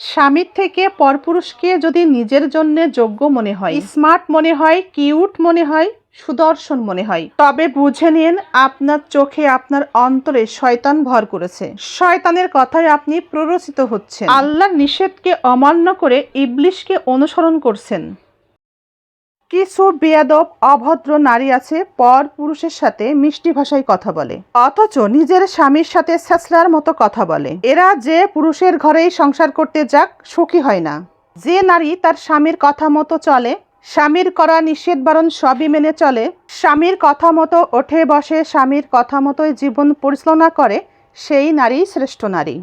স্বামীর থেকে পরপুরুষকে যদি নিজের জন্য যোগ্য মনে হয়, স্মার্ট মনে হয়, কিউট মনে হয়, সুদর্শন মনে হয়, তবে বুঝে নিন আপনার চোখে আপনার অন্তরে শয়তান ভর করেছে। শয়তানের কথায় আপনি প্ররোচিত হচ্ছেন। আল্লাহর নিষেধকে অমান্য করে ইবলিশকে অনুসরণ করছেন। কিছু বেয়াদব, অভদ্র নারী আছে, পর পুরুষের সাথে মিষ্টি ভাষায় কথা বলে। অথচ নিজের স্বামীর সাথে স্যাসলার মতো কথা বলে। এরা যে পুরুষের ঘরেই সংসার করতে যাক, সুখী হয় না। যে নারী তার স্বামীর কথা মতো চলে, স্বামীর করা নিষেধ বারণ সবই মেনে চলে, স্বামীর কথা মতো ওঠে বসে, স্বামীর কথা মতোই জীবন পরিচালনা করে, সেই নারী শ্রেষ্ঠ নারী।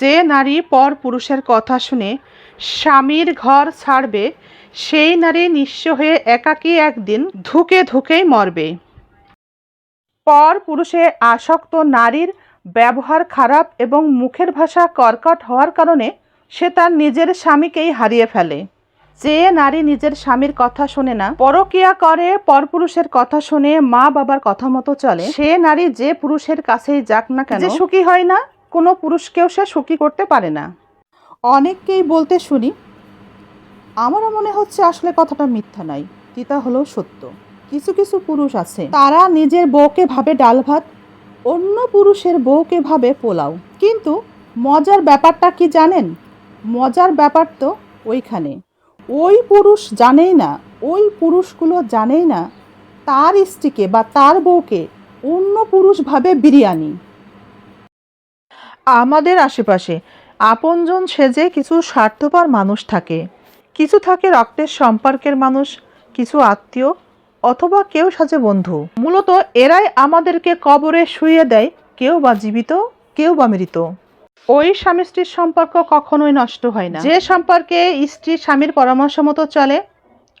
যে নারী পর পুরুষের কথা শুনে স্বামীর ঘর ছাড়বে, সেই নারী নিঃস্ব হয়ে একাকী একদিন ধুকে ধুকেই মরবে। পর পুরুষে আসক্ত নারীর ব্যবহার খারাপ এবং মুখের ভাষা কর্কট হওয়ার কারণে সে তার নিজের স্বামীকেই হারিয়ে ফেলে। যে নারী নিজের স্বামীর কথা শোনে না, পরকিয়া করে পরপুরুষের কথা শুনে মা বাবার কথা মতো চলে, সে নারী যে পুরুষের কাছেই যাক না কেন সুখী হয় না কোনো পুরুষকেও সে সুখী করতে পারে না। অনেককেই বলতে শুনি, আমারও মনে হচ্ছে আসলে কথাটা মিথ্যা নয় তিতা হলেও সত্য। কিছু কিছু পুরুষ আছে, তারা নিজের বউকে ভাবে ডাল ভাত, অন্য পুরুষের বউকে ভাবে পোলাও। কিন্তু মজার ব্যাপারটা কি জানেন? মজার ব্যাপার তো ওইখানে। ওই পুরুষ জানেই না, ওই পুরুষগুলো জানেই না, তার স্ত্রীকে বা তার বউকে অন্য পুরুষ ভাবে বিরিয়ানি। আমাদের আশেপাশে। আপনজন সেজে কিছু স্বার্থপর মানুষ থাকে। কিছু থাকে রক্তের সম্পর্কের মানুষ, কিছু আত্মীয়, অথবা কেউ সাজে বন্ধু। মূলত এরাই আমাদেরকে কবরে শুয়ে দেয়, কেউ বা জীবিত, কেউ বা মৃত। ওই স্বামী স্ত্রীর সম্পর্ক কখনোই নষ্ট হয় না। যে সম্পর্কে স্ত্রী স্বামীর পরামর্শ মতো চলে,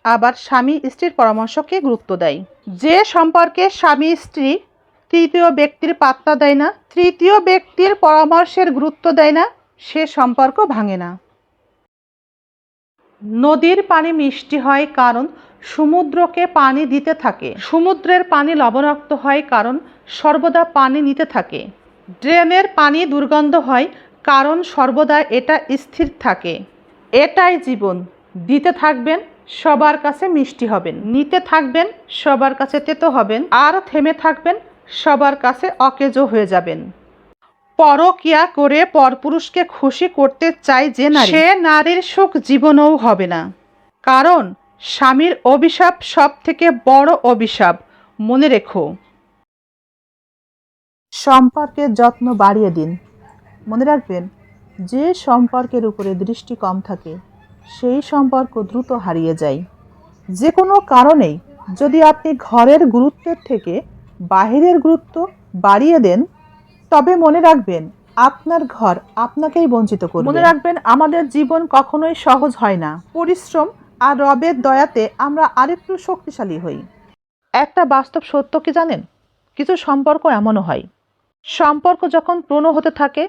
আবার স্বামী স্ত্রীর পরামর্শকে গুরুত্ব দেয়। যে সম্পর্কে স্বামী স্ত্রী তৃতীয় ব্যক্তির পাত্তা দেয় না, তৃতীয় ব্যক্তির পরামর্শের গুরুত্ব দেয় না, সে সম্পর্ক ভাঙে না। নদীর পানি মিষ্টি হয় কারণ সমুদ্রকে পানি দিতে থাকে। সমুদ্রের পানি লবণাক্ত হয় কারণ সর্বদা পানি নিতে থাকে। ড্রেনের পানি দুর্গন্ধ হয় কারণ সর্বদা এটা স্থির থাকে। এটাই জীবন। দিতে থাকবেন, সবার কাছে মিষ্টি হবেন। নিতে থাকবেন, সবার কাছে তেতো হবেন। আর থেমে থাকবেন সবার কাছে অকেজো হয়ে যাবেন। পরকিয়া করে পরপুরুষকে খুশি করতে চায় যে নারী, সে নারীর সুখ জীবনেও হবে না। কারণ স্বামীর অভিশাপ সব থেকে বড় অভিশাপ। মনে রেখো। সম্পর্কের যত্ন বাড়িয়ে দিন। মনে রাখবেন, যে সম্পর্কের উপরে দৃষ্টি কম থাকে, সেই সম্পর্ক দ্রুত হারিয়ে যায়। যে কোনো কারণেই যদি আপনি ঘরের গুরুত্বের থেকে বাহিরের গুরুত্ব বাড়িয়ে দেন, তবে মনে রাখবেন, আপনার ঘর আপনাকেই বঞ্চিত করবে। মনে রাখবেন, আমাদের জীবন কখনোই সহজ হয় না। পরিশ্রম আর রবের দয়াতে আমরা আরেকটু শক্তিশালী হই। একটা বাস্তব সত্য কি জানেন? কিছু সম্পর্ক এমনও হয়। সম্পর্ক যখন প্রণ হতে থাকে,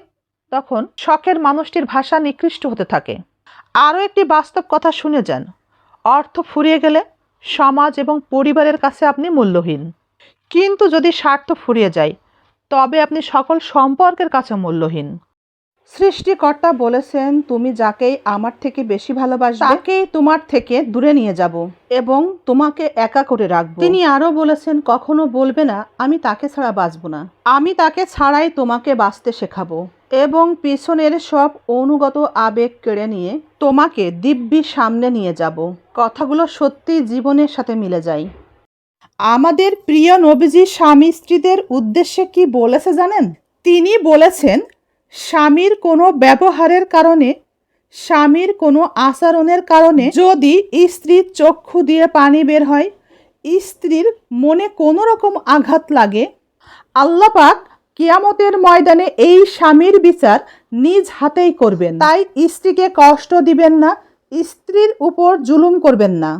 তখন শখের মানুষটির ভাষা নিকৃষ্ট হতে থাকে। আরও একটি বাস্তব কথা শুনে যান। অর্থ ফুরিয়ে গেলে সমাজ এবং পরিবারের কাছে আপনি মূল্যহীন। কিন্তু যদি স্বার্থ ফুরিয়ে যায়, তবে আপনি সকল সম্পর্কের কাছে মূল্যহীন। সৃষ্টিকর্তা বলেছেন, তুমি যাকেই আমার থেকে বেশি ভালোবাসবে, তাকেই তোমার থেকে দূরে নিয়ে যাব এবং তোমাকে একা করে রাখব। তিনি আরও বলেছেন, কখনো বলবে না, আমি তাকে ছাড়া বাঁচব না। আমি তাকে ছাড়াই তোমাকে বাঁচতে শেখাবো এবং পিছনের সব অনুগত আবেগ কেড়ে নিয়ে তোমাকে দিব্যি সামনে নিয়ে যাব। কথাগুলো সত্যি জীবনের সাথে মিলে যায়। আমাদের প্রিয় নবীজি স্বামী স্ত্রীদের উদ্দেশ্যে কি বলেছে জানেন? তিনি বলেছেন, স্বামীর কোনো ব্যবহারের কারণে, স্বামীর কোনো আচরণের কারণে যদি স্ত্রীর চক্ষু দিয়ে পানি বের হয়, স্ত্রীর মনে কোনো রকম আঘাত লাগে। আল্লাপাক কিয়ামতের ময়দানে এই স্বামীর বিচার নিজ হাতেই করবেন। তাই স্ত্রীকে কষ্ট দিবেন না, স্ত্রীর উপর জুলুম করবেন না।